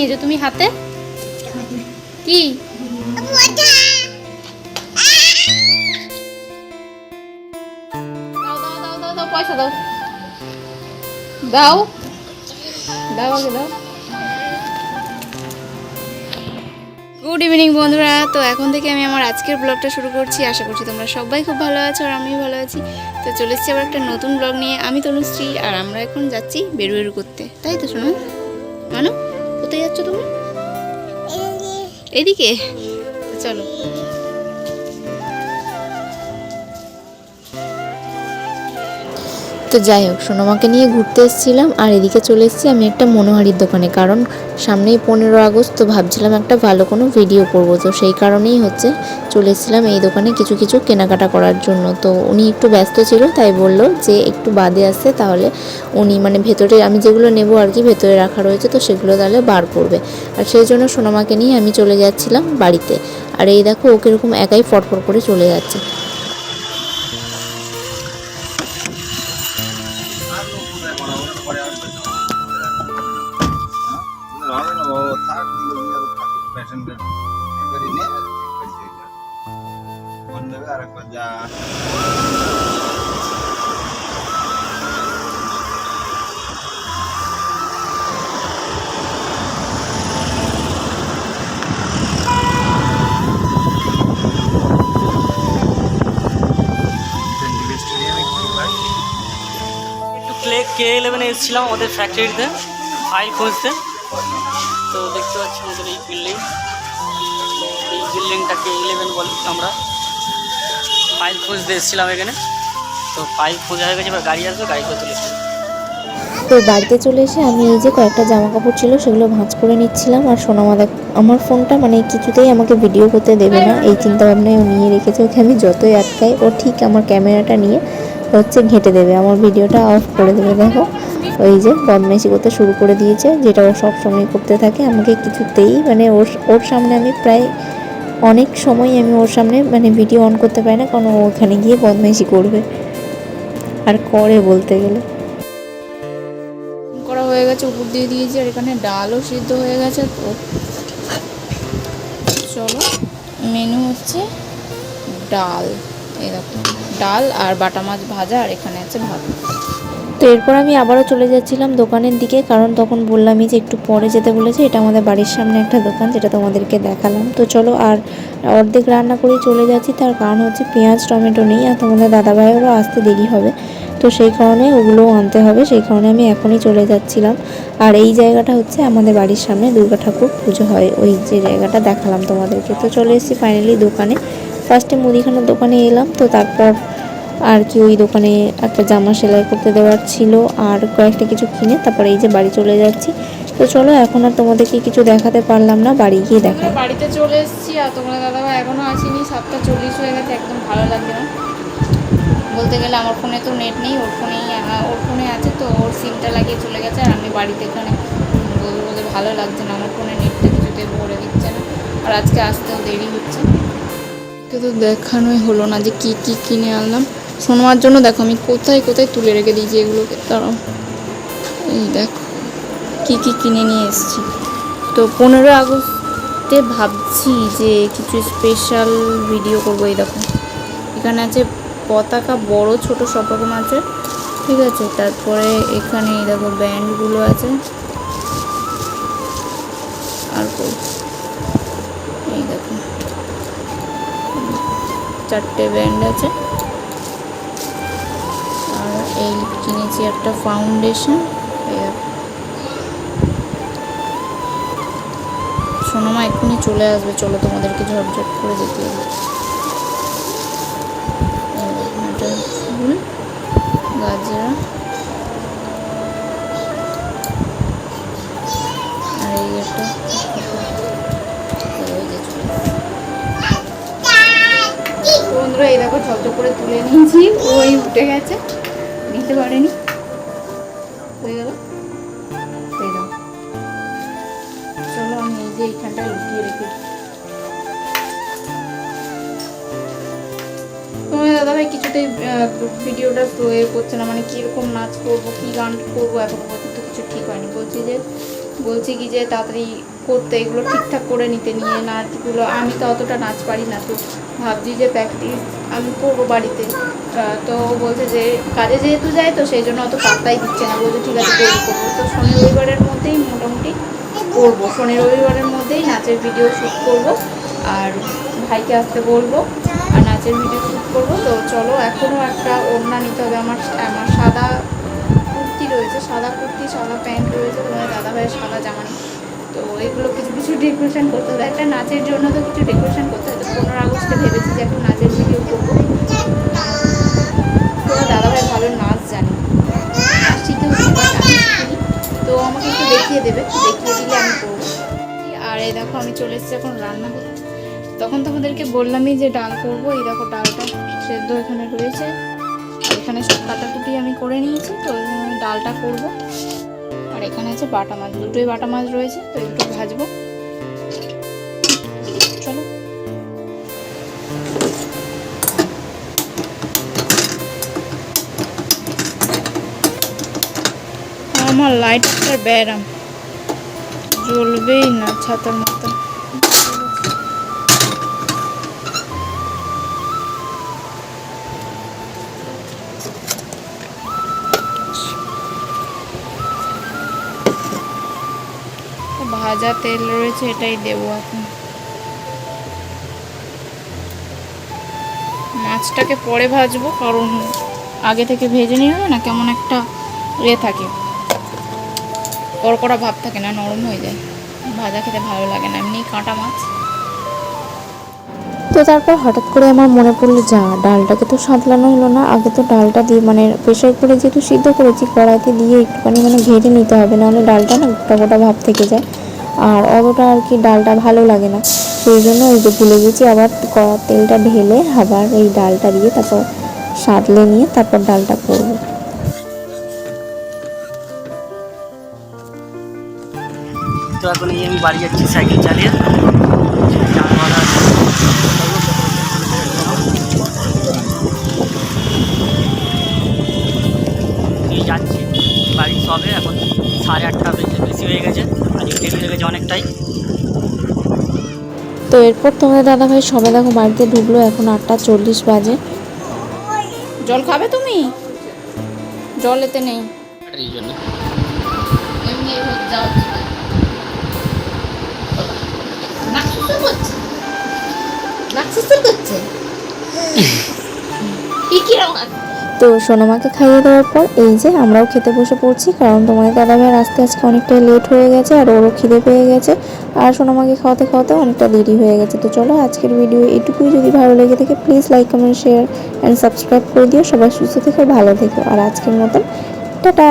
নিয়েছো তুমি হাতে? কি? দাও দাও দাও গুড ইভিনিং বন্ধুরা। তো এখন থেকে আমি আমার আজকের ব্লগটা শুরু করছি। আশা করছি তোমরা সবাই খুব ভালো আছো আর আমিও ভালো আছি। তো চলে এসেছি আবার একটা নতুন ব্লগ নিয়ে। আমি তনুশ্রী আর আমরা এখন যাচ্ছি বেরু করতে। তাই তো শোনো মানো? কোথায় যাচ্ছ তুমি এদিকে। চলো। তো যাই হোক, সোনামাকে নিয়ে ঘুরতে এসেছিলাম আর এদিকে চলে এসেছি আমি একটা মনোহারির দোকানে। কারণ সামনেই পনেরো আগস্ট, তো ভাবছিলাম একটা ভালো কোনো ভিডিও করব। তো সেই কারণেই হচ্ছে চলে এসেছিলাম এই দোকানে কিছু কিছু কেনাকাটা করার জন্য। তো উনি একটু ব্যস্ত ছিল, তাই বলল যে একটু বাদে আসতে তাহলে উনি মানে ভেতরে আমি যেগুলো নেব আর কি ভেতরে রাখা রয়েছে, তো সেগুলো তাহলে বার করবে। আর সেই জন্য সোনামাকে নিয়ে আমি চলে যাচ্ছিলাম বাড়িতে। আর এই দেখো ওকে এরকম একাই ফটফট করে চলে যাচ্ছে। ক্লে কে ইলেভেনে এসেছিলাম ওদের ফ্যাক্টরিতে ফাইল খুঁজতে। তো দেখতে পাচ্ছি আমাদের এই বিল্ডিং এই বিল্ডিংটা কে ইলেভেন বলি আমরা। ফাইল খুঁজতে এসেছিলাম এখানে। তো ফাইল খোঁজা হয়ে গেছে, এবার গাড়ি আসবে, গাড়ি করে চলে তো বাড়িতে চলে এসে আমি এই যে কয়েকটা জামা কাপড় ছিল, সেগুলো ভাঁজ করে নিচ্ছিলাম। আর সোনামা দেখ আমার ফোনটা মানে কিছুতেই আমাকে ভিডিও করতে দেবে না। এই চিন্তা ভাবনায় ও নিয়ে রেখেছে ওকে আমি যতই আটকাই, ও ঠিক আমার ক্যামেরাটা নিয়ে হচ্ছে ঘেঁটে দেবে। আমার ভিডিওটা অফ করে দেবে, দেখো। ওই যে বদমাইশি করতে শুরু করে দিয়েছে, যেটা ও সব সময় করতে থাকে। আমাকে কিছুতেই মানে ওর ওর সামনে আমি প্রায় অনেক সময় আমি ওর সামনে মানে ভিডিও অন করতে পারি না, কারণ ও ওখানে গিয়ে বদমাইশি করবে। আর করে বলতে গেলে। করা হয়ে গেছে, উপর দিয়ে দিয়েছি, আর এখানে ডালও সিদ্ধ হয়ে গেছে। তো চলো মেনু হচ্ছে ডাল। দেখো ডাল আর বাটা মাছ ভাজা আর এখানে আছে ভাত। তো এরপর আমি আবারও চলে যাচ্ছিলাম দোকানের দিকে, কারণ তখন বললামই যে একটু পরে যেতে বলেছে, এটা আমাদের বাড়ির সামনে একটা দোকান যেটা তোমাদেরকে দেখালাম। তো চলো আর অর্ধেক রান্না করেই চলে যাচ্ছি, তার কারণ হচ্ছে পেঁয়াজ, টমেটো নেই আর তোমাদের দাদাভাইয়েরও আসতে দেরি হবে। তো সেই কারণে ওগুলোও আনতে হবে, সেই কারণে আমি এখনই চলে যাচ্ছিলাম। আর এই জায়গাটা হচ্ছে আমাদের বাড়ির সামনে, দুর্গা ঠাকুর পুজো হয়, ওই যে জায়গাটা দেখালাম তোমাদেরকে। তো চলে এসেছি ফাইনালি দোকানে। ফার্স্টে মুদিখানার দোকানে এলাম, তো তারপর আর কি ওই দোকানে একটা জামা সেলাই করতে দেওয়ার ছিল আর কয়েকটা কিছু কিনে তারপরে এই যে বাড়ি চলে যাচ্ছি। তো চলো, এখন আর তোমাদেরকে কিছু দেখাতে পারলাম না, বাড়ি গিয়ে দেখা বাড়িতে চলে এসেছি আর তোমরা দাদাভাই এখনও আসেনি, সাতটা চল্লিশ হয়ে গেছে, একদম ভালো লাগছে না। বলতে গেলে আমার ফোনে তো নেট নেই, ওর ফোনেই ওর ফোনে আছে তো, ওর সিমটা লাগিয়ে চলে গেছে আর আমি বাড়িতে এখানে বলতে ভালো লাগছে না, আমার ফোনে নেটটা কিছুতে ভরে দিচ্ছে না। আর আজকে আসতেও দেরি হচ্ছে। তো তো দেখানোই হলো না যে কি কি কিনে আনলাম। শোনোয়ার জন্য দেখো, আমি কোথায় কোথায় তুলে রেখে দিয়েছি এগুলোকে। তারাও এই দেখো, কি কি কিনে নিয়ে এসেছি। তো পনেরো আগস্টে ভাবছি যে কিছু স্পেশাল ভিডিও করব এই দেখো। এখানে আছে পতাকা বড়, ছোট সব রকম আছে। ঠিক আছে, তারপরে এখানে এই দেখো ব্যান্ডগুলো আছে। আর এই দেখো। চারটে ব্র্যান্ড আছে। আর এই কিনেছি একটা ফাউন্ডেশন সোনামা এক্ষুনি চলে আসবে, চলো তোমাদেরকে ঝটঝট করে এটা ফুল, গাজরা। আর এই একটা বন্ধুরা এই দেখো করে তুলে নিয়েছি, ওই উঠে গেছে। নিতে পারেনি। চলো আমি এই যে এইখানটা লুকিয়ে রেখে তোমার দাদা ভাই কিছুতেই ভিডিওটা করছে না। মানে কীরকম নাচ করব, কী গান করব, এখন পর্যন্ত কিছু ঠিক হয়নি। বলছি যে বলছি কি যে তাড়াতাড়ি করতে, এগুলো ঠিকঠাক করে নিতে, নিয়ে নাচগুলো, আমি তো অতটা নাচ পারি না, তো ভাবছি যে প্র্যাকটিস আমি করব বাড়িতে। তো বলছে যে কাজে যেহেতু যায় তো সেই জন্য অত পাত্তাই দিচ্ছে না, বলছে ঠিক আছে করব করব। তো শনি রবিবারের মধ্যেই মোটামুটি করব, শনি রবিবারের মধ্যেই নাচের ভিডিও শ্যুট করব, আর ভাইকে আসতে বলব, আর নাচের ভিডিও শ্যুট করব। তো চলো, এখনও একটা ওড়না নিতে হবে, আমার আমার সাদা রয়েছে, সাদা কুর্তি, সাদা প্যান্ট রয়েছে, তোমার দাদা ভাইয়ের সাদা জামা। তো এগুলো কিছু কিছু ডেকোরেশন করতে হবে। একটা নাচের জন্য তো কিছু ডেকোরেশন করতে হবে। পনেরো আগস্টে ভেবেছি যে একটা নাচের ভিডিও করব। তোমার দাদা ভাই ভালো নাচ জানে। নাচ তো আমাকে একটু দেখিয়ে দেবে। দেখিয়ে দিলে আমি করব। আর এই দেখো, আমি চলে এসেছি এখন রান্না করতে তখন তোমাদেরকে বললামই যে ডাল করব। এই দেখো ডালটা সেদ্ধ এখানে রয়েছে। এখানে সব কাটাকুটি আমি করে নিয়েছি, তো ডালটা করব। আর এখানে আছে বাটা মাছ, দুটোই বাটা মাছ রয়েছে, তো একটু ভাজবো। চলো। আমার লাইটটার ব্যারাম। জ্বলবেই না ছাতার মতো। ভাজা তেল রয়েছে, এটাই দেবো এখন। মাছটাকে পরে ভাজবো, কারণ আগে থেকে ভেজে নিয়ে হবে না কেমন একটা ইয়ে থাকে। কড়কড়া ভাব থাকে না, নরম হয়ে যায়। ভাজা খেতে ভালো লাগে না, এমনি কাঁটা মাছ। তো তারপর হঠাৎ করে আমার মনে পড়ল, যা, ডালটাকে তো সাঁতলানো হলো না, আগে তো ডালটা দিয়ে মানে প্রেশার করে যেহেতু সিদ্ধ করেছি, কড়াইতে দিয়ে একটুখানি মানে ঘেটে নিতে হবে, নাহলে ডালটা না গোটা গোটা ভাব থেকে যায়। আর অতটা আর কি ডালটা ভালো লাগে না। সেই জন্য ওই যে ভুলে গেছি, আবার কড়ার তেলটা ঢেলে আবার এই ডালটা দিয়ে তারপর সাঁতলে নিয়ে তারপর ডালটা করব। বাড়ি যাচ্ছি, সাইকেল চালিয়ে। যাচ্ছি বাড়ি সবে এখন সাড়ে আটটা বেশি বেশি হয়ে গেছে। আজকে দেরি হয়ে গেছে অনেকটাই। তো এরপর তোমাদের দাদাভাই সবে দেখো বাড়িতে ঢুকলো এখন আটটা চল্লিশ বাজে। জল খাবে তুমি? জল এতে নেই। যাও। তো সোনামাকে খাইয়ে দেওয়ার পর এই যে আমরাও খেতে বসে পড়ছি, কারণ তোমাদের দাদাভাইয়ের আস্তে আজকে অনেকটা লেট হয়ে গেছে আর ওরও খিদে পেয়ে গেছে। আর সোনামাকে খাওয়াতে খাওয়াতে অনেকটা দেরি হয়ে গেছে। তো চলো আজকের ভিডিও এটুকুই। যদি ভালো লেগে থাকে please like comment share and subscribe করে দিও। সবাই সুস্থ থেকে, ভালো থেকো। আর আজকের মতন, টাটা!